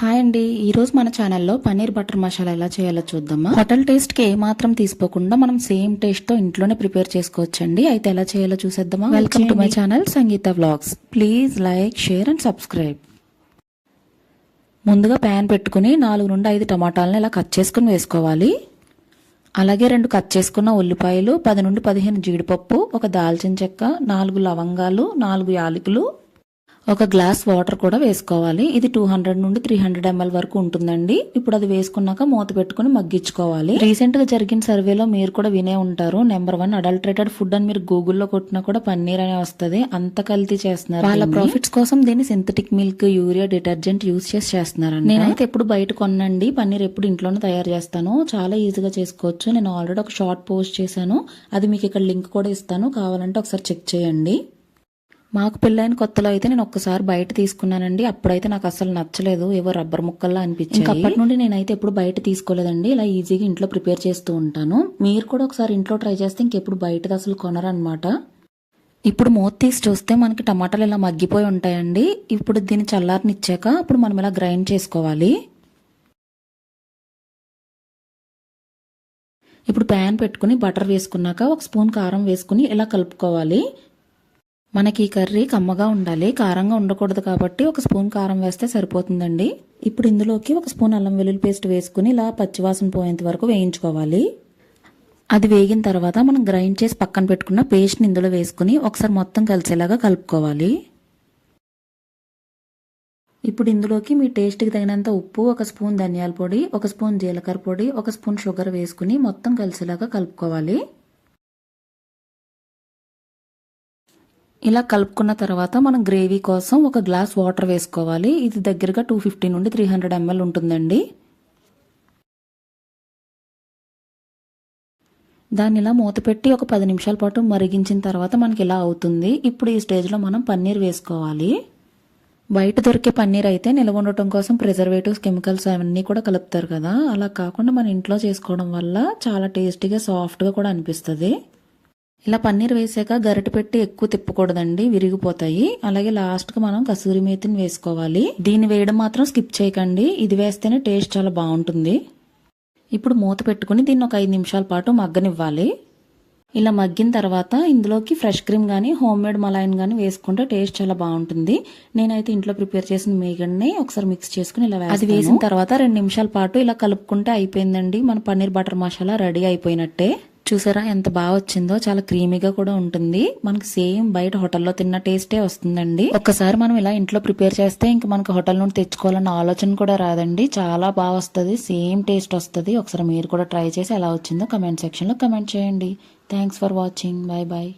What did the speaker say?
Hi అండి. ఈ రోజు మన ఛానల్లో పన్నీర్ బటర్ మసాలా ఎలా చేయాలో చూద్దామా? హోటల్ టేస్ట్కి ఏ మాత్రం తీసుకోకుండా మనం సేమ్ టేస్ట్తో ఇంట్లోనే ప్రిపేర్ చేసుకోవచ్చండి. అయితే ఎలా చేయాలో చూసేద్దామా? Welcome to my channel Sangeetha vlogs please like share and subscribe ముందుగా ప్యాన్ పెట్టుకుని నాలుగు నుండి ఐదు టమాటాలను ఇలా కట్ చేసుకుని వేసుకోవాలి. అలాగే రెండు కట్ చేసుకున్న ఉల్లిపాయలు పది నుండి పదిహేను జీడిపప్పు ఒక దాల్చిన చెక్క నాలుగు లవంగాలు నాలుగు యాలకులు ఒక గ్లాస్ వాటర్ కూడా వేసుకోవాలి. ఇది టూ హండ్రెడ్ నుండి త్రీ హండ్రెడ్ ఎంఎల్ వరకు ఉంటుందండి. ఇప్పుడు అది వేసుకున్నాక మూత పెట్టుకుని మగ్గించుకోవాలి. రీసెంట్గా జరిగిన సర్వేలో మీరు కూడా వినే ఉంటారు. నెంబర్ వన్ అడల్టరేటెడ్ ఫుడ్ అని మీరు గూగుల్లో కొట్టినా కూడా పన్నీర్ అనే వస్తుంది. అంత కల్తీ చేస్తున్నారు వాళ్ళ ప్రాఫిట్స్ కోసం దీన్ని synthetic milk urea detergent use చేసి చేస్తున్నారు నేనైతే ఎప్పుడు బయట కొనండి పన్నీర్ ఎప్పుడు ఇంట్లోనే తయారు చేస్తాను. చాలా ఈజీగా చేసుకోవచ్చు. నేను ఆల్రెడీ ఒక షార్ట్ పోస్ట్ చేశాను. అది మీకు ఇక్కడ లింక్ కూడా ఇస్తాను. కావాలంటే ఒకసారి చెక్ చేయండి. మాకు పెళ్ళైన కొత్తలో అయితే నేను ఒక్కసారి బయట తీసుకున్నానండి. అప్పుడైతే నాకు అసలు నచ్చలేదు. ఏవో రబ్బర్ ముక్కల్లా అనిపించింది అప్పటి నుండి నేనైతే ఎప్పుడు బయట తీసుకోలేదండి. ఇలా ఈజీగా ఇంట్లో ప్రిపేర్ చేస్తూ ఉంటాను. మీరు కూడా ఒకసారి ఇంట్లో ట్రై చేస్తే ఇంకెప్పుడు బయటది అసలు కొనరనమాట ఇప్పుడు మూత తీసి చూస్తే మనకి టమాటాలు ఇలా మగ్గిపోయి ఉంటాయండి. ఇప్పుడు దీన్ని చల్లారనిచ్చాక అప్పుడు మనం ఇలా గ్రైండ్ చేసుకోవాలి. ఇప్పుడు ప్యాన్ పెట్టుకుని బటర్ వేసుకున్నాక ఒక స్పూన్ కారం వేసుకుని ఇలా కలుపుకోవాలి. మనకి ఈ కర్రీ కమ్మగా ఉండాలి కారంగా ఉండకూడదు కాబట్టి ఒక స్పూన్ కారం వేస్తే సరిపోతుందండి. ఇప్పుడు ఇందులోకి ఒక స్పూన్ అల్లం వెల్లుల్లి పేస్ట్ వేసుకుని ఇలా పచ్చివాసన పోయేంత వరకు వేయించుకోవాలి. అది వేగిన తర్వాత మనం గ్రైండ్ చేసి పక్కన పెట్టుకున్న పేస్ట్ని ఇందులో వేసుకుని ఒకసారి మొత్తం కలిసేలాగా కలుపుకోవాలి. ఇప్పుడు ఇందులోకి మీ టేస్ట్కి తగినంత ఉప్పు ఒక స్పూన్ ధనియాల పొడి ఒక స్పూన్ జీలకర్ర పొడి ఒక స్పూన్ షుగర్ వేసుకుని మొత్తం కలిసేలాగా కలుపుకోవాలి. ఇలా కలుపుకున్న తర్వాత మనం గ్రేవీ కోసం ఒక గ్లాస్ వాటర్ వేసుకోవాలి. ఇది దగ్గరగా టూ ఫిఫ్టీ నుండి త్రీ హండ్రెడ్ ఎంఎల్ ఉంటుందండి. దాన్ని ఇలా మూత పెట్టి ఒక పది నిమిషాల పాటు మరిగించిన తర్వాత మనకి ఇలా అవుతుంది. ఇప్పుడు ఈ స్టేజ్లో మనం పన్నీర్ వేసుకోవాలి. బయట దొరికే పన్నీర్ అయితే నిల్వ ఉండటం కోసం ప్రిజర్వేటివ్స్ కెమికల్స్ అవన్నీ కూడా కలుపుతారు కదా. అలా కాకుండా మన ఇంట్లో చేసుకోవడం వల్ల చాలా టేస్టీగా సాఫ్ట్గా కూడా అనిపిస్తుంది. ఇలా పన్నీర్ వేసాక గరిటె పెట్టి ఎక్కువ తిప్పకూడదండి విరిగిపోతాయి. అలాగే లాస్ట్గా మనం కసూరి మేతిని వేసుకోవాలి. దీన్ని వేయడం మాత్రం స్కిప్ చేయకండి. ఇది వేస్తేనే టేస్ట్ చాలా బాగుంటుంది. ఇప్పుడు మూత పెట్టుకుని దీన్ని ఒక ఐదు నిమిషాల పాటు మగ్గనివ్వాలి. ఇలా మగ్గిన తర్వాత ఇందులోకి ఫ్రెష్ క్రీమ్ కానీ హోమ్ మేడ్ మలాయిన్ కానీ వేసుకుంటే టేస్ట్ చాలా బాగుంటుంది. నేనైతే ఇంట్లో ప్రిపేర్ చేసిన మేగడ్ని ఒకసారి మిక్స్ చేసుకుని ఇలా అది వేసిన తర్వాత రెండు నిమిషాల పాటు ఇలా కలుపుకుంటే అయిపోయిందండి. మన పన్నీర్ బటర్ మసాలా రెడీ అయిపోయినట్టే. చూసారా? ఎంత బాగా వచ్చిందో. చాలా క్రీమీగా కూడా ఉంటుంది. మనకి సేమ్ బయట హోటల్లో తిన్న టేస్టే వస్తుందండి. ఒక్కసారి మనం ఇలా ఇంట్లో ప్రిపేర్ చేస్తే ఇంకా మనకి హోటల్ నుండి తెచ్చుకోవాలన్న ఆలోచన కూడా రాదండి. చాలా బాగా వస్తుంది. సేమ్ టేస్ట్ వస్తుంది. ఒకసారి మీరు కూడా ట్రై చేసి ఎలా వచ్చిందో కమెంట్ సెక్షన్లో కమెంట్ చేయండి. Thanks for watching. Bye bye